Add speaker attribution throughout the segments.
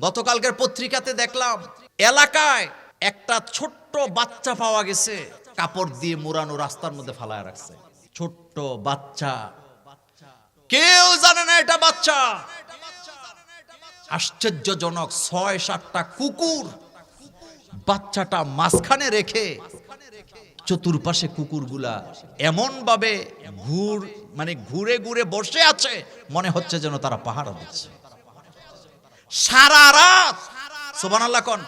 Speaker 1: গতকালকের পত্রিকাতে দেখলাম, এলাকায় একটা ছোট্ট বাচ্চা পাওয়া গেছে। কাপড় দিয়ে মোড়ানো রাস্তার মধ্যে ফালায় রাখছে। ছোট্ট বাচ্চা। কেউ জানে না এটা বাচ্চা। আশ্চর্যজনক ছয় সাতটা কুকুর বাচ্চাটা মাঝখানে রেখে চতুর্পাশে কুকুরগুলা এমন ভাবে ঘুর মানে ঘুরে ঘুরে বসে আছে, মনে হচ্ছে যেন তারা পাহারা দিচ্ছে। সারা রাত। সোবানাল্লাহ কন?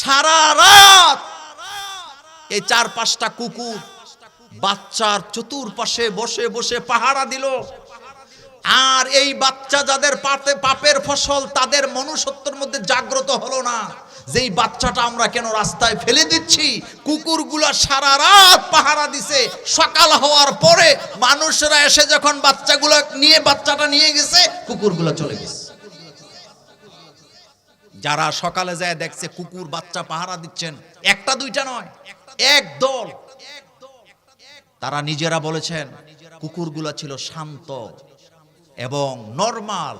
Speaker 1: সারা রাত। এই চার পাঁচটা কুকুর বাচ্চার চতুর্পাশে বসে বসে পাহারা দিল। আর এই বাচ্চা যাদের পাতে পাপের ফসল, তাদের মনুষ্যত্বের মধ্যে জাগ্রত হলো না। যেই বাচ্চাটা আমরা কেন রাস্তায় ফেলে দিচ্ছি? কুকুরগুলা সারা রাত পাহারা দিছে। সকাল হওয়ার পরে মানুষরা এসে যখন বাচ্চাগুলা নিয়ে বাচ্চাটা নিয়ে গেছে, কুকুরগুলা চলে গেছে। যারা সকালে যায় দেখছে কুকুর, বাচ্চা পাহারা দিচ্ছেন, একটা, দুইটা নয়, এক দল। তারা নিজেরা বলেছেন, কুকুরগুলা ছিল শান্ত এবং নরমাল।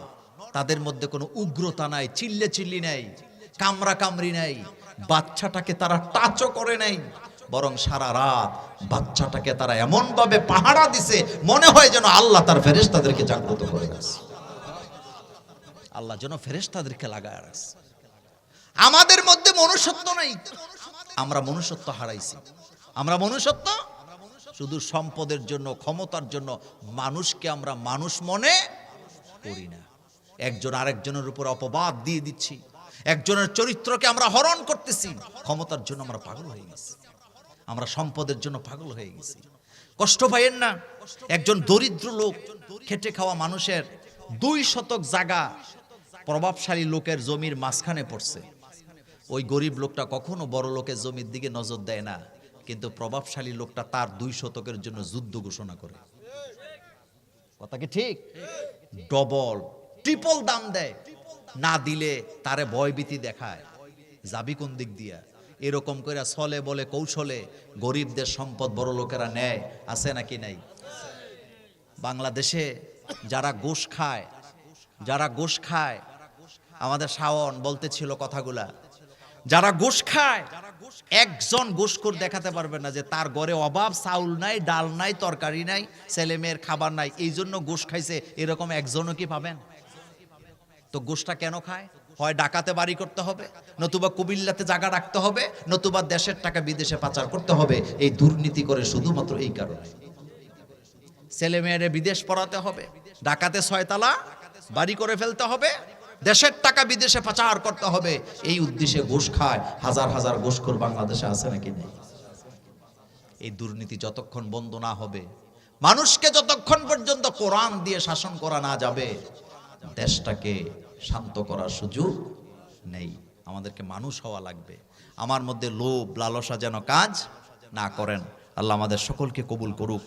Speaker 1: তাদের মধ্যে কোনো উগ্রতা নাই, চিল্লে চিল্লি নাই কামরা কামড়ি নাই। বাচ্চাটাকে তারা টাচও করে নাই, বরং সারা রাত বাচ্চাটাকে তারা এমন ভাবে পাহারা দিছে, মনে হয় যেন আল্লাহ তার ফেরেশ তাদেরকে জাগ্রত করে গেছে। আল্লাহ যেন ফেরেশ তাদেরকে লাগায় রাখছে। আমাদের মধ্যে মনুষ্যত্ব নাই। আমরা মনুষ্যত্ব হারাইছি। আমরা মনুষ্যত্ব? শুধু সম্পদের জন্য, ক্ষমতার জন্য মানুষকে আমরা মানুষ মনে করি না। একজন আরেকজনের উপর অপবাদ দিয়ে দিচ্ছি। একজনের চরিত্রকে আমরা হরণ করতেছি। ক্ষমতার জন্য আমরা পাগল হয়ে গেছি। আমরা সম্পদের জন্য পাগল হয়ে গেছি। কষ্ট পাইয়েন না। একজন দরিদ্র লোক, খেটে খাওয়া মানুষের দুই শতক জায়গা প্রভাবশালী লোকের জমির মাঝখানে পড়ছে। ওই গরিব লোকটা কখনো বড় লোকের জমির দিকে নজর দেয় না, কিন্তু প্রভাবশালী লোকটা তার দুই শতকের জন্য যুদ্ধ ঘোষণা করে। কথা কি ঠিক? ডবল, ট্রিপল দাম দেয়। না দিলে তারে ভয়ভীতি দেখায়। যাবি কোন দিক দিয়া? এরকম করে ছলে বলে কৌশলে গরিবদের সম্পদ বড় লোকেরা নেয়, আছে নাকি নাই? বাংলাদেশে যারা গোশ খায়, যারা গোশ খায় আমাদের শাওন বলতেছিল কথাগুলা। যারা গোশ খায়, একজন গোশকর দেখাতে পারবে না যে তার ঘরে অভাব, চাউল নাই, ডাল নাই, তরকারি নাই, ছেলে মেয়ের খাবার নাই, এই জন্য গোশ খাইছে, এরকম একজনও কি পাবেন? তো গোশটা কেন খায়? হয় ডাকাতে বাড়ি করতে হবে, নতুবা কুমিল্লাতে জায়গা রাখতে হবে, নতুবা দেশের টাকা বিদেশে পাচার করতে হবে, এই দুর্নীতি করে শুধুমাত্র এই কারণে। ছেলে মেয়েরে বিদেশ পড়াতে হবে, ডাকাতে ছয়তলা, বাড়ি করে ফেলতে হবে দেশের টাকা বিদেশে পাচার করতে হবে। এই উদ্দেশ্যে ঘুষ খায়। হাজার হাজার ঘুষখোর বাংলাদেশে আছে নাকি নেই? এই দুর্নীতি যতক্ষণ বন্ধ না হবে, মানুষকে যতক্ষণ পর্যন্ত কোরআন দিয়ে শাসন করা না যাবে, দেশটাকে শান্ত করার সুযোগ নেই। আমাদেরকে মানুষ হওয়া লাগবে। আমার মধ্যে লোভ, লালসা যেন কাজ না করেন। আল্লাহ আমাদের সকলকে কবুল করুক।